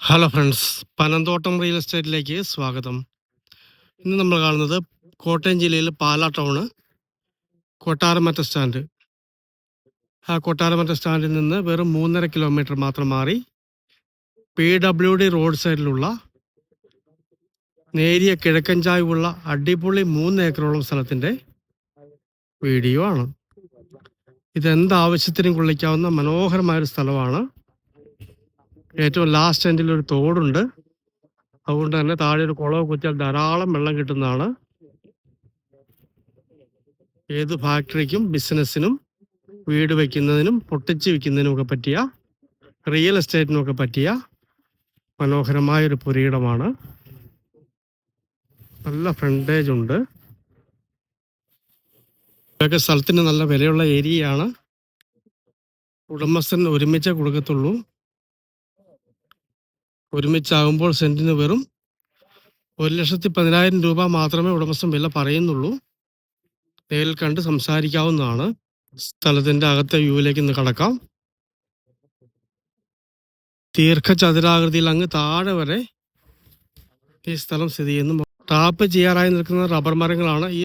Hello friends Panamthottam real എസ്റ്റേറ്റിലേക്ക് സ്വാഗതം. ഇന്ന് നമ്മൾ കാണുന്നത് കോട്ടയം ജില്ലയിൽ പാലാ ടൗണ് കൊട്ടാരമറ്റ സ്റ്റാൻഡ്. ആ കൊട്ടാരമറ്റ സ്റ്റാൻഡിൽ നിന്ന് വെറും മൂന്നര കിലോമീറ്റർ മാത്രം മാറി പി ഡബ്ല്യു ഡി റോഡ് സൈഡിലുള്ള നേരിയ കിഴക്കൻ ചായ്വുള്ള അടിപൊളി മൂന്ന് ഏക്കറോളം സ്ഥലത്തിന്റെ വീഡിയോ ആണ്. ഇതെന്താവശ്യത്തിനും കൊള്ളിക്കാവുന്ന മനോഹരമായൊരു സ്ഥലമാണ് ഏറ്റവും ലാസ്റ്റ് എൻഡിൽ ഒരു തോടുണ്ട്. അതുകൊണ്ട് തന്നെ താഴെ ഒരു കുളവ് കുത്തിയാൽ ധാരാളം വെള്ളം കിട്ടുന്നതാണ്. ഏത് ഫാക്ടറിക്കും ബിസിനസ്സിനും വീട് വയ്ക്കുന്നതിനും പൊട്ടിച്ച് വിൽക്കുന്നതിനും ഒക്കെ പറ്റിയ റിയൽ എസ്റ്റേറ്റിനും ഒക്കെ പറ്റിയ മനോഹരമായ ഒരു പുരയിടമാണ്. നല്ല ഫ്രണ്ടേജ് ഉണ്ട്. ഇതൊക്കെ സ്ഥലത്തിന് നല്ല വിലയുള്ള ഏരിയയാണ്. ഉടമസ്ഥൻ ഒരുമിച്ചേ കൊടുക്കത്തുള്ളൂ. ഒരുമിച്ചാകുമ്പോൾ സെന്റിന് വെറും ഒരു ലക്ഷത്തി പതിനായിരം രൂപ മാത്രമേ ഉടമസ്ഥൻ വില പറയുന്നുള്ളൂ. നേരിൽ കണ്ട് സംസാരിക്കാവുന്നതാണ്. സ്ഥലത്തിന്റെ അകത്തെ വ്യൂവിലേക്ക് ഇന്ന് കടക്കാം. ദീർഘചതുരാകൃതിയിൽ അങ്ങ് താഴെ വരെ ഈ സ്ഥലം സ്ഥിതി ചെയ്യുന്നു. ടാപ്പ് ചെയ്യാറായി നിൽക്കുന്ന റബ്ബർ മരങ്ങളാണ്